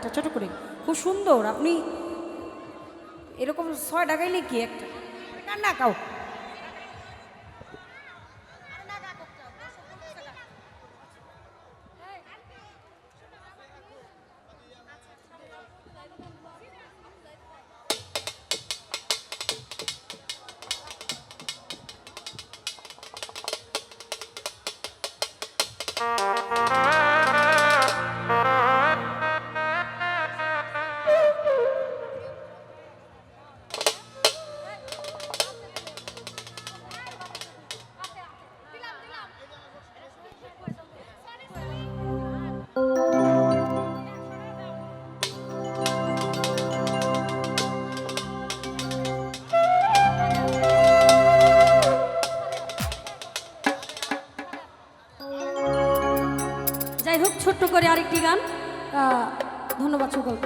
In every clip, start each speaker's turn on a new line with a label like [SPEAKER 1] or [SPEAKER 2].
[SPEAKER 1] একটা ছোট করে। খুব সুন্দর, আপনি এরকম ছয় টাকাই কি একটা? না কাউ Thank you. ছোট্ট করে আরেকটি গান। ধন্যবাদ সকল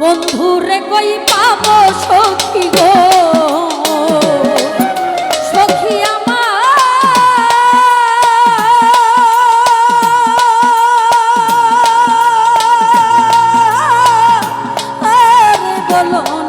[SPEAKER 1] বন্ধুরে কই পাবো colón.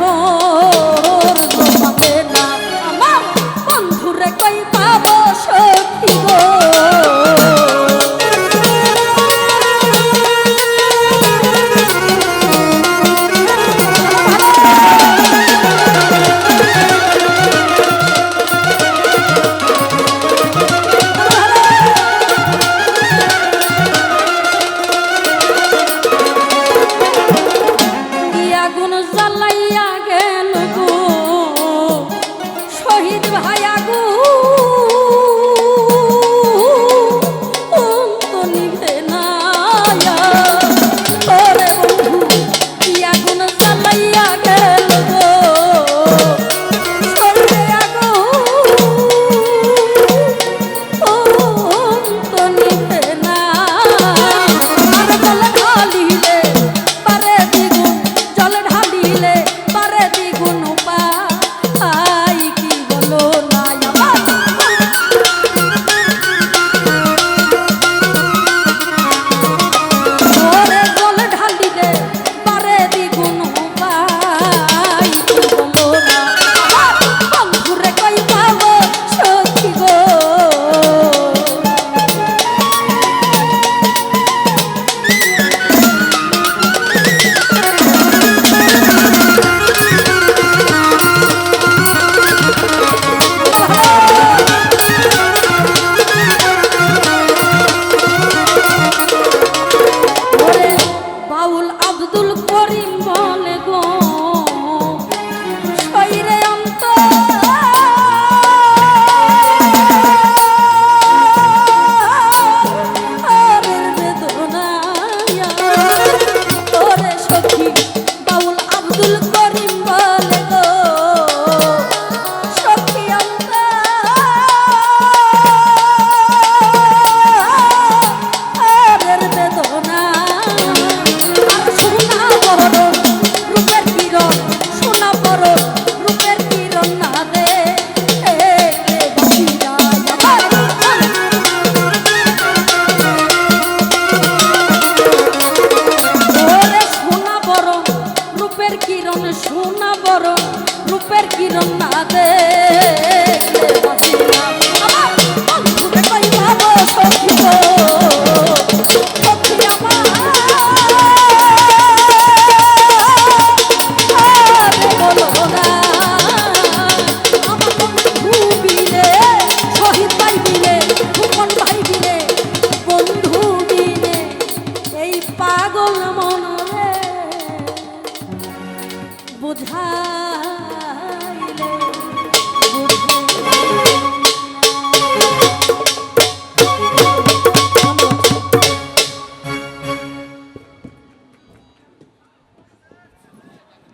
[SPEAKER 1] हो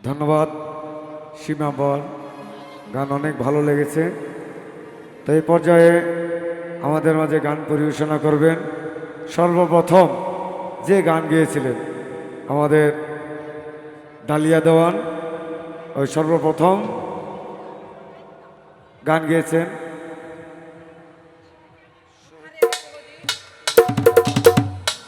[SPEAKER 2] ধন্যবাদ। সীমা বল, গান অনেক ভালো লেগেছে। তো এই পর্যায়ে আমাদের মাঝে গান পরিবেশনা করবেন। সর্বপ্রথম যে গান গেয়েছিলেন আমাদের ডালিয়া দেওয়ান, ওই সর্বপ্রথম গান গেয়েছেন